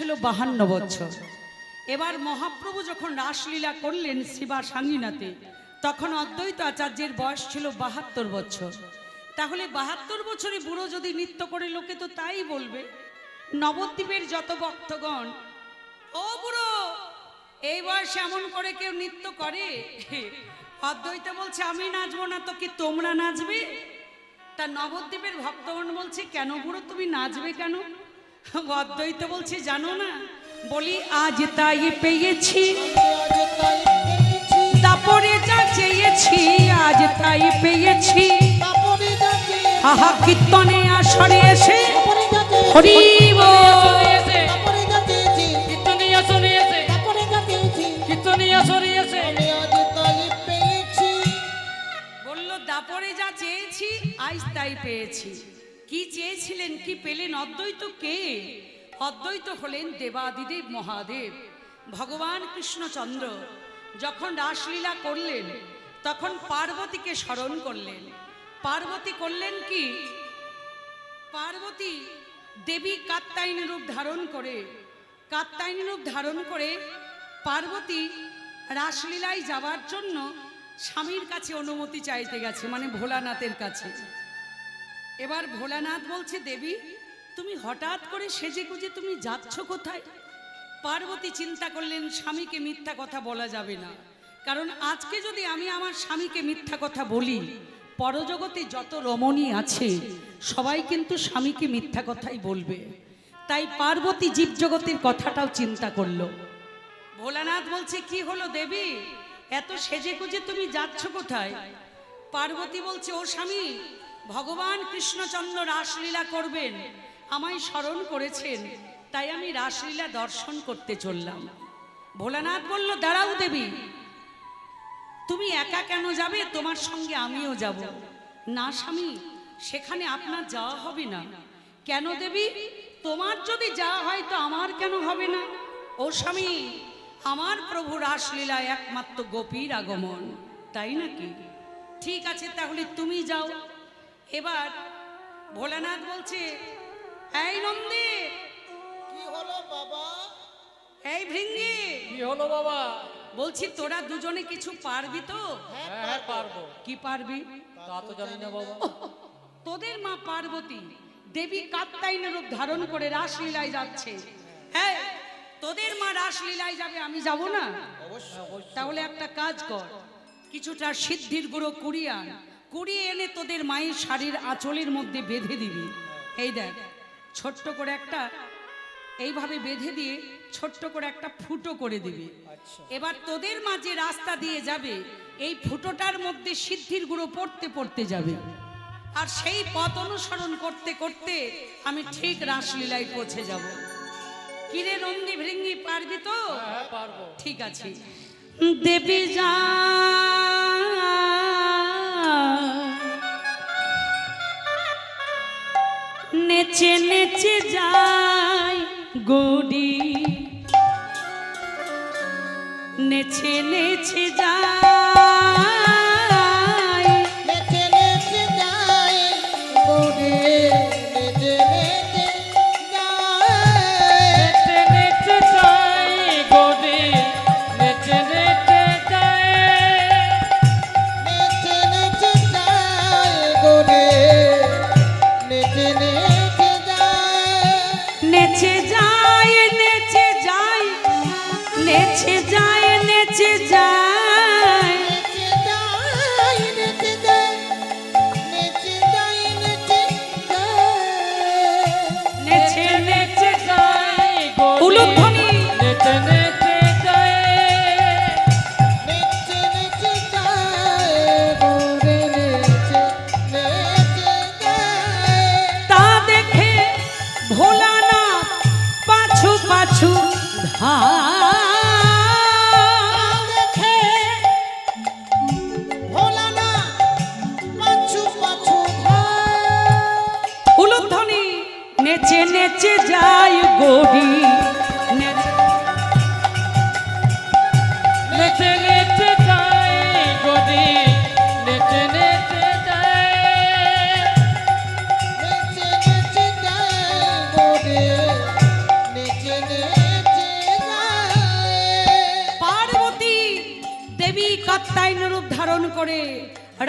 ছিল বাহান্ন বছর। এবার মহাপ্রভু যখন রাসলীলা করলেন শিবা সাঙ্গিনাতে, তখন অদ্বৈত আচার্যের বয়স ছিল বাহাত্তর বছর। তাহলে বাহাত্তর বছরে বুড়ো যদি নৃত্য করে, লোকে তো তাই বলবে, নবদ্বীপের যত ভক্তগণ, ও বুড়ো, এই বয়সে এমন করে কেউ নৃত্য করে? অদ্বৈত বলছে, আমি নাচবো না তো কি তোমরা নাচবে? তা নবদ্বীপের ভক্তগণ বলছে, কেন বুড়ো, তুমি নাচবে কেন? অদ্বৈত বলছে জানো না বলি আজ তাই পেয়েছি। তারপরে যা চেয়েছি আজ তাই পেয়েছি। আহা কীর্তনে আসরে এসে হরি বলল যা চেয়েছি আজ তাই পেয়েছি। কি চেয়েছিলেন, কি পেলেন, অদ্বৈত কে? অদ্বৈত হলেন দেবাদিদেব মহাদেব। ভগবান কৃষ্ণচন্দ্র যখন রাসলীলা করলেন, তখন পার্বতীকে স্মরণ করলেন। পার্বতী করলেন কি? পার্বতী দেবী কাত্তায়নী রূপ ধারণ করে কাত্তায়নী রূপ ধারণ করে পার্বতী রাসলীলায় যাওয়ার জন্য স্বামীর কাছে অনুমতি চাইতে গেছে মানে ভোলানাথের কাছে। এবার ভোলানাথ বলছে, দেবী, তুমি হঠাৎ করে সেজে গুজে তুমি যাচ্ছ কোথায়? পার্বতী চিন্তা করলেন, স্বামীকে মিথ্যা কথা বলা যাবে না। কারণ আজকে যদি আমি আমার স্বামীকে মিথ্যা কথা বলি, পরজগতে যত রমণী আছে, সবাই কিন্তু স্বামীকে মিথ্যা কথাই বলবে। তাই পার্বতী জীবজগতের কথাটাও চিন্তা করল। ভোলানাথ বলছে, কি হলো দেবী? এত সেজে গুজে তুমি যাচ্ছ কোথায়? পার্বতী বলছে, ও স্বামী ভগবান কৃষ্ণচন্দ্র রাসলীলা করবেন। আমায় স্মরণ করেছেন, তাই আমি রাসলীলা দর্শন করতে চললাম। ভোলানাথ বলল, দাঁড়াও দেবী, তুমি একা কেন যাবে? তোমার সঙ্গে আমিও যাব। না স্বামী, সেখানে আপনার যাওয়া হবে না। কেন দেবী? তোমার যদি যাওয়া হয় তো আমার কেন হবে না? ও স্বামী, আমার প্রভু রাসলীলায় একমাত্র গোপীর আগমন, তাই নাকি? ঠিক আছে, তাহলে তুমি যাও। এবার ভোলানাথ বলছে এই নন্দী কি হলো বাবা? এই ভৃঙ্গি! কি হলো বাবা? বলছি তোরা দুজনে কিছু পারবি তো? হ্যাঁ হ্যাঁ পারব। কি পারবি? তা তো জানি না বাবা। তোদের মা পার্বতী দেবী কাত্তায়ন রূপ ধারণ করে রাসলীলায় যাচ্ছে। হ্যাঁ তোদের মা রাসলীলায় যাবে আমি যাব না? তাহলে একটা কাজ কর কিছুটা সিদ্ধির গুঁড়ো কুড়িয়ে আন। কুড়িয়ে এনে তোদের মায়ের শাড়ির আঁচলের মধ্যে বেঁধে দিবি। এই দেখ ছোট্ট করে একটা এইভাবে বেঁধে দিয়ে ছোট্ট করে একটা ফুটো করে দিবি। এবার তোদের মা যে রাস্তা দিয়ে যাবে এই ফুটোটার মধ্যে সিদ্ধির গুঁড়ো পড়তে পড়তে যাবে। আর সেই পথ অনুসরণ করতে করতে আমি ঠিক রাসলীলায় পৌঁছে যাব। কিরে নন্দী ভৃঙ্গি পারবি তো? হ্যাঁ ঠিক আছে। দেবী যা গড়ি। নেছে নেছে যায়। পাছু দেখে। ভোলা না পাছু পাছু উলুধ্বনি নেচে নেচে যায় গড়ি। করে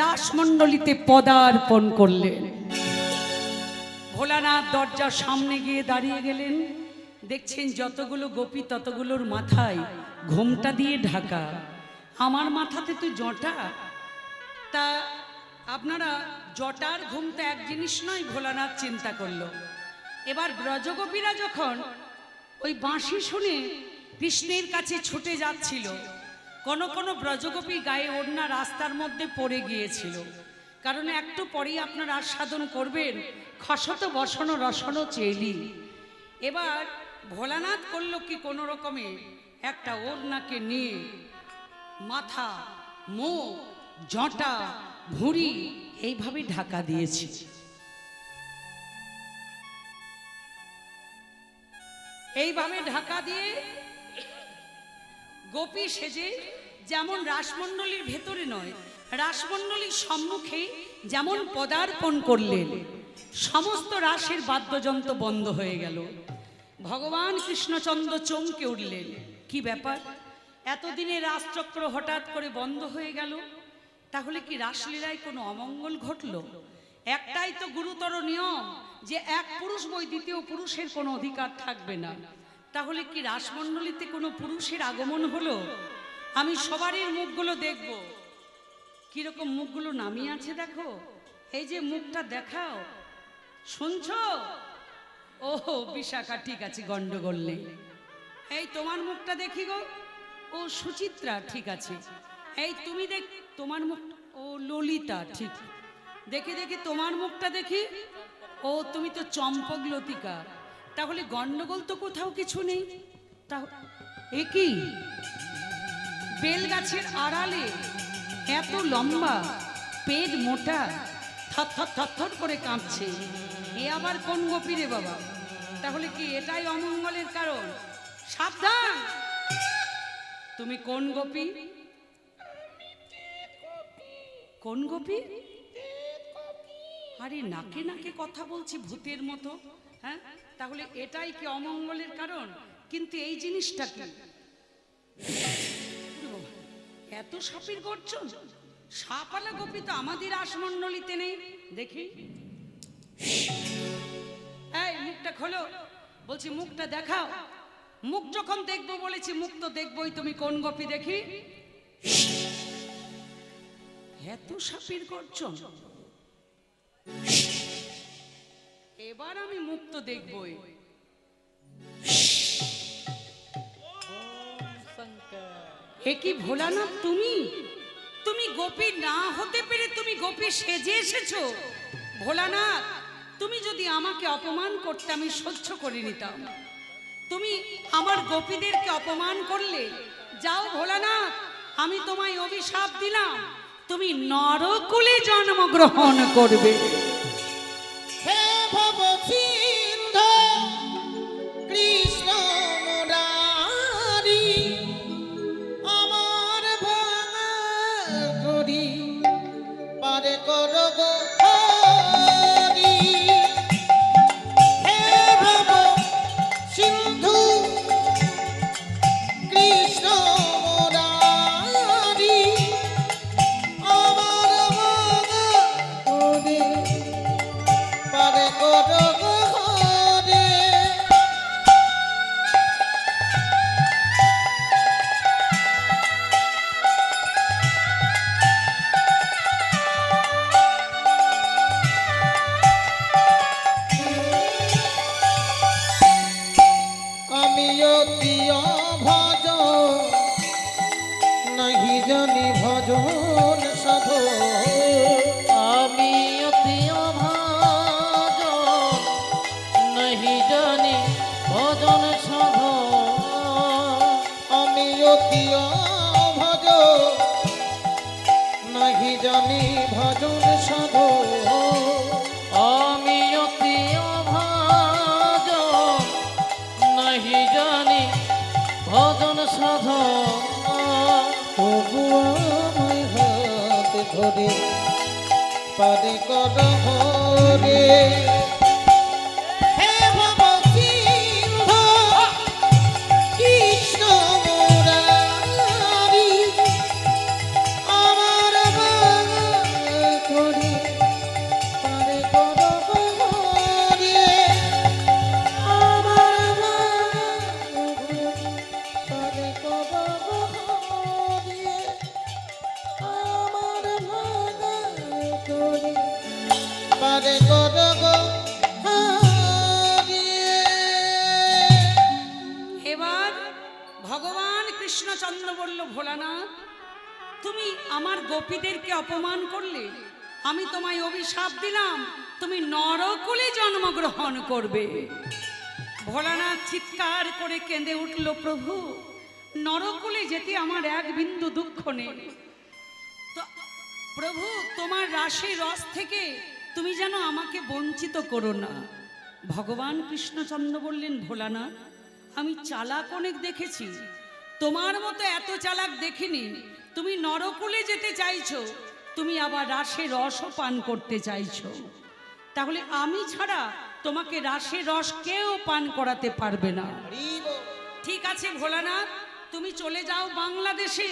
রাসমণ্ডলীতে পদার্পণ করলেন। ভোলানাথ দরজার সামনে গিয়ে দাঁড়িয়ে গেলেন। দেখছেন যতগুলো গোপী ততগুলোর মাথায় ঘোমটা দিয়ে ঢাকা। আমার মাথাতে তো জটা। তা আপনারা জটার ঘুমটা এক জিনিস নয়, ভোলানাথ চিন্তা করল। এবার ব্রজগোপীরা যখন ওই বাঁশি শুনে কৃষ্ণের কাছে ছুটে যাচ্ছিল কোন কোন ব্রজগোপী গায়ে ওড়না রাস্তার মধ্যে পড়ে গিয়েছিল। কারণ একটু পরেই আপনারা আস্বাদন করবেন, খসত বসন রসন চেলি। এবার ভোলানাথ করল কি কোনো রকমে? একটা ওড়নাকে নিয়ে মাথা, মুখ, জটা, ভুঁড়ি এইভাবে ঢাকা দিয়েছি। এইভাবে ঢাকা দিয়ে গোপী সেজে যেমন রাসমণ্ডলীর ভেতরে নয়, রাসমণ্ডলীর সম্মুখে যেমন পদার্পণ করলেন, সমস্ত রাসের বাদ্যযন্ত্র বন্ধ হয়ে গেল। ভগবান কৃষ্ণচন্দ্র চমকে উঠলেন। কি ব্যাপার? এতদিনে রাসচক্র হঠাৎ করে বন্ধ হয়ে গেল? তাহলে কি রাসলীলায় কোনো অমঙ্গল ঘটল? একটাই তো গুরুতর নিয়ম যে এক পুরুষ বই দ্বিতীয় পুরুষের কোনো অধিকার থাকবে না। তাহলে কি রাসমণ্ডলীতে কোনো পুরুষের আগমন হলো? আমি সবারই মুখগুলো দেখব। কীরকম মুখগুলো নামিয়ে আছে দেখো? এই যে মুখটা দেখাও। শুনছ? ও বিশাখা, ঠিক আছে, গন্ডগোল নেই। এই তোমার মুখটা দেখি গো। ও সুচিত্রা, ঠিক আছে। এই তুমি দেখ, তোমার মুখ, ও ললিতা, ঠিক। দেখি দেখি তোমার মুখটা দেখি। ও, তুমি তো চম্পক লতিকা। তাহলে গন্ডগোল তো কোথাও কিছু নেই। তা এ কি? বেল গাছের আড়ালে এত লম্বা, পেট মোটা থর থর করে কাঁপছে। এ আবার কোন গোপী রে বাবা? তাহলে কি এটাই অমঙ্গলের কারণ? সাবধান! তুমি কোন গোপী? কোন গোপী? আরে নাকে নাকে কথা বলছি ভূতের মতো হ্যাঁ? তাহলে এটাই কি অমঙ্গলের কারণ? কিন্তু এই জিনিসটা কি? এত সাপের গর্জন। সাপালা গোপী তো আমাদের আসমণ্ডলিতে নেই। দেখি। এই, মুখটা খোলো। বলছি, মুখটা দেখাও। মুখ যখন দেখব বলেছি, মুখ তো দেখবোই। তুমি কোন গোপী দেখি? এত সাপের গর্জন। এবার আমি মুখ তো দেখবই। এ কি ভোলানাথ তুমি? তুমি গোপী না হতে পেরে তুমি গোপী সেজে এসেছ? ভোলানাথ, তুমি যদি আমাকে অপমান করতে আমি সহ্য করে নিতাম। তুমি আমার গোপীদেরকে অপমান করলে? যাও ভোলানাথ, আমি তোমায় অভিশাপ দিলাম। তুমি নরকুলে জন্মগ্রহণ করবে। জানি ভজন সাধু আমি অতি অভাজন, নাহি জানি ভজন সাধু। তবু আমায় হাত ধরে পারে কর হরে তোমায় অভিশাপ দিলাম। তুমি নরকুলে জন্মগ্রহণ করবে। ভোলানাথ চিৎকার করে কেঁদে উঠল, প্রভু, নরকুলে যেতে আমার এক বিন্দু দুঃখ নেই। প্রভু, তোমার রাশি রস থেকে তুমি যেন আমাকে বঞ্চিত করো না। ভগবান কৃষ্ণচন্দ্র বললেন, ভোলানাথ, আমি চালাক অনেক দেখেছি। তোমার মতো এত চালাক দেখিনি। তুমি নরকুলে যেতে চাইছো। তুমি আবার রাসে রসও পান করতে চাইছো। তাহলে আমি ছাড়া তোমাকে রাসের রস কেউ পান করাতে পারবে না। ঠিক আছে ভোলানাথ, তুমি চলে যাও বাংলাদেশে।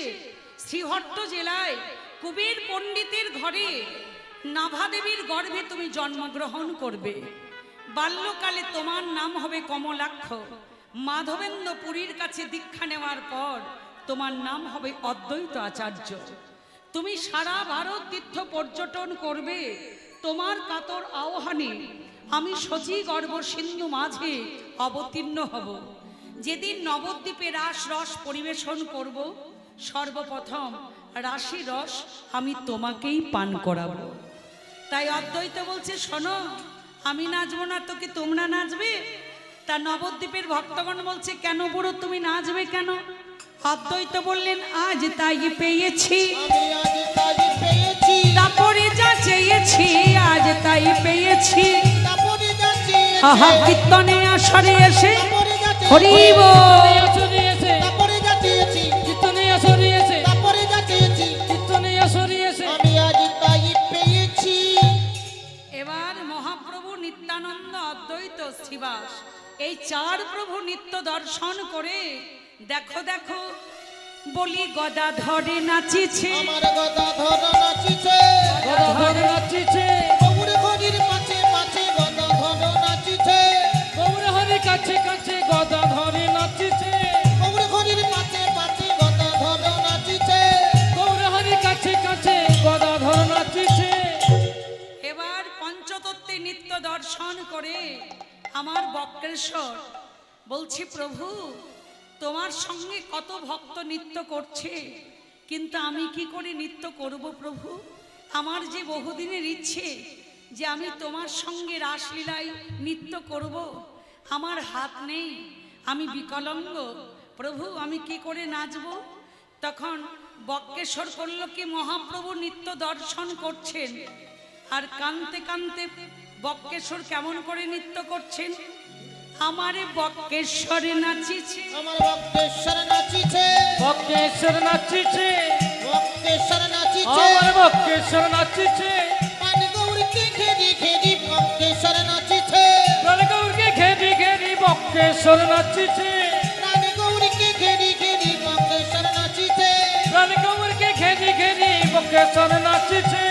শ্রীহট্ট জেলায় কুবের পণ্ডিতের ঘরে নাভাদেবীর গর্ভে তুমি জন্মগ্রহণ করবে। বাল্যকালে তোমার নাম হবে কমলাক্ষ। মাধবেন্দ্র পুরীর কাছে দীক্ষা নেওয়ার পর তোমার নাম হবে অদ্বৈত আচার্য। তুমি সারা ভারত তীর্থ পর্যটন করবে। তোমার কাতর আহ্বানে আমি সচি গর্ব সিন্ধু মাঝে অবতীর্ণ হব। যেদিন নবদ্বীপে রাস রস পরিবেশন করব, সর্বপ্রথম রাশি রস আমি তোমাকেই পান করাবো। তাই অদ্বৈত বলছে, শোনো, আমি নাচবো না, তোকে তোমরা নাচবে? তা নবদ্বীপের ভক্তগণ বলছে, কেন বুড়ো, তুমি নাচবে কেন? অদ্বৈত বললেন আজ তাই পেয়েছি। আমি আজ তাই পেয়েছি। তারপরে যা চেয়েছি আজ তাই পেয়েছি। আহা কীর্তনে আসরে এসে হরিব। এবার মহাপ্রভু নিত্যানন্দ অদ্বৈত শ্রীবাস এই চার প্রভু নিত্য দর্শন করে দেখো দেখো বলি গদা ধরে নাচিছে। আমার গদা ধর নাচিছে। গদা ধরে নাচিছে। গৌর হরির পাছে পাছে গদা ধর নাচিছে। গৌর হরি কাছে কাছে গদা ধরে নাচিছে। গৌর হরির পাছে পাছে গদা ধর নাচিছে। গৌর হরি কাছে কাছে গদা ধরে নাচিছে। এবার পঞ্চতত্ত্বে নিত্য দর্শন করে আমার বক্রেশ্বর বলছি প্রভু তোমার সঙ্গে কত ভক্ত নৃত্য করছে, কিন্তু আমি কি করে নৃত্য করব প্রভু? আমার যে বহুদিনের ইচ্ছে যে আমি তোমার সঙ্গে রাসলীলায় নৃত্য করব, আমার হাত নেই, আমি বিকলাঙ্গ। প্রভু, আমি কি করে নাচব? তখন বক্রেশ্বর করল কি মহাপ্রভু নিত্য দর্শন করছেন, আর কানতে কানতে বক্কেশ্বর কেমন করে নৃত্য করছেন? আমারে বক্কেশ্বরে নাচিছে। আমার ভক্তেশ্বর নাচিছে। বক্রেশ্বর নাচিছে। ভক্তেশ্বর নাচিছে। আমার বক্রেশ্বর নাচিছে। পান গৌরকে ঘেরি ঘেরি ভক্তেশ্বর নাচিছে। প্রাণ গৌরকে ঘেরি ঘেরি বক্রেশ্বর নাচিছে। প্রাণ গৌরকে ঘেরি ঘেরি ভক্তেশ্বর নাচিছে। প্রাণ গৌরকে ঘেরি ঘেরি বক্রেশ্বর নাচিছে।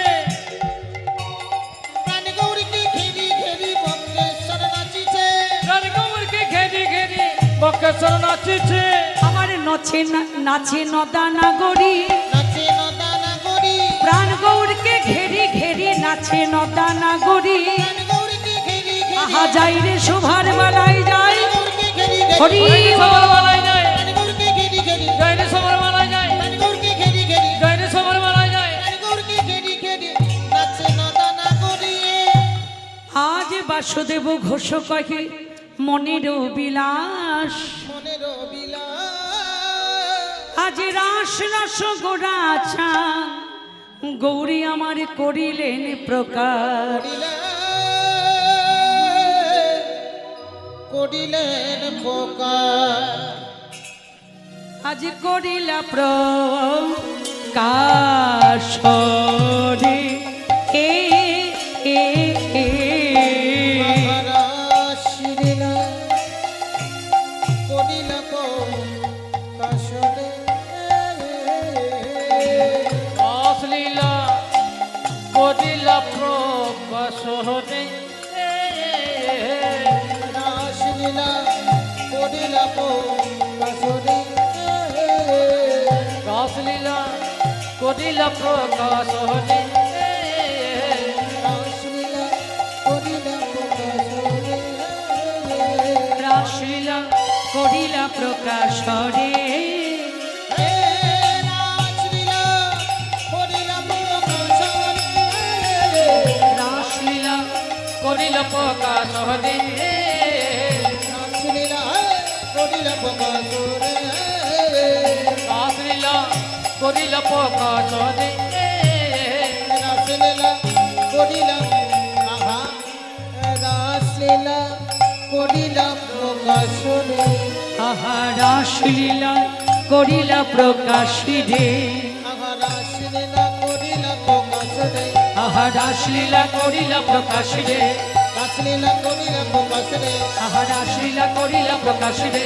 ঘেরি বক্রেশ্বর নাচিছে আমার নচে না- নাচে নদা নাগরী। নাচে নদা নাগরী। প্রাণ গৌরকে ঘেরি ঘেরি নাচে নদা নাগরী। আহা যাই রে শোভার বেলায় যাই। হরি সবার মালায় যায় প্রাণ গৌরকে ঘেরি ঘেরি। জয় রে সবার মালায় যায় প্রাণ গৌরকে ঘেরি ঘেরি। জয় রে সবার মালায় যায় প্রাণ গৌরকে ঘেরি ঘেরি। নাচে নদা নাগরী। আজ বাসুদেব ঘোষ কহে মনের বিলাস মনের বিলাস। আজ রাস রস গোড়াছা গৌরী আমার করিলেন প্রকার করিলেন আজ করিলা প্রকাশ। করিলা হতে রাসলীলা করিল কাশরে অশ্লীলা করিলা প্রকাশ রাসলীলা করিল কাশরে রাসলীলা করিলা প্রকাশ প্রকাশ দে রাসলীলা করিলা প্রকাশ দে রাসলীলা করিলা আহা রাসলীলা করিলা প্রকাশরে আহা রাসলীলা করিলা প্রকাশ রে আহা রাসলীলা করিলা প্রকাশরে আহা, রাসলীলা করিল প্রকাশ রে। রাসলীলা করিলা প্রকাশরে। আহা রাসলীলা করিল প্রকাশ রে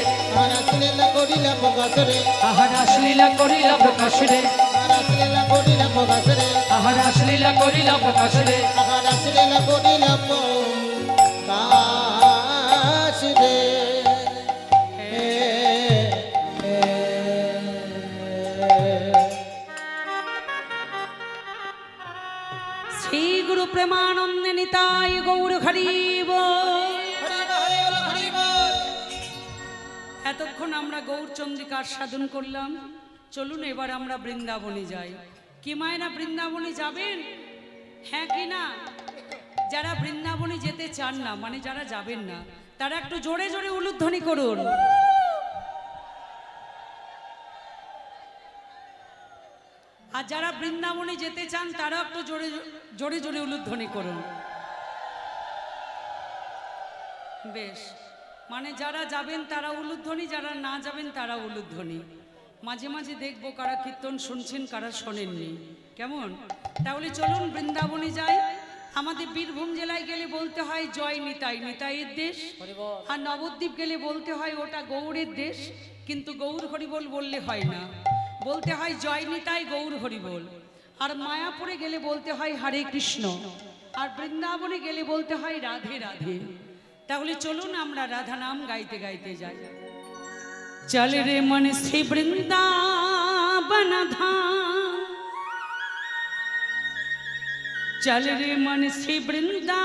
করিলা প্রকাশরে। আহা রাসলীলা করিল প্রকাশ রে রাসলীলা করিলা প্রকাশরে। আহা রাসলীলা করিল প্রকাশ রে করিলা প্রকাশরে। শ্রী গুরু প্রেমানন্দে নিতাই গৌর হরিব এতক্ষণ আমরা গৌরচন্দ্রিকার সাধন করলাম। চলুন এবার আমরা বৃন্দাবনে যাই। কি মায়েরা বৃন্দাবনে যাবেন? হ্যাঁ কি না? যারা বৃন্দাবনে যেতে চান না মানে যারা যাবেন না, তারা একটু জোরে জোরে উলুধ্বনি করুন। আর যারা বৃন্দাবনে যেতে চান তারা একটু জোরে জোরে জোরে উলুধ্বনি করুন। বেশ। মানে যারা যাবেন তারা উলুধ্বনি, যারা না যাবেন তারা উলুধ্বনি। মাঝে মাঝে দেখব কারা কীর্তন শুনছেন, কারা শোনেননি। কেমন? তাহলে চলুন বৃন্দাবনে যাই। আমাদের বীরভূম জেলায় গেলে বলতে হয় জয় নিতাই, নিতাইয়ের দেশ। আর নবদ্বীপ গেলে বলতে হয় ওটা গৌড়ের দেশ। কিন্তু গৌর হরিবোল বললে হয় না। বলতে হয় জয় নিতাই গৌর হরিবোল। আর মায়াপুরে গেলে বলতে হয় হরে কৃষ্ণ। আর বৃন্দাবনে গেলে বলতে হয় রাধে রাধে। তাহলে চলুন আমরা রাধা নাম গাইতে গাইতে যাই। চল রে মন শ্রী বৃন্দাবন ধাম। চল রে মন শ্রী বৃন্দা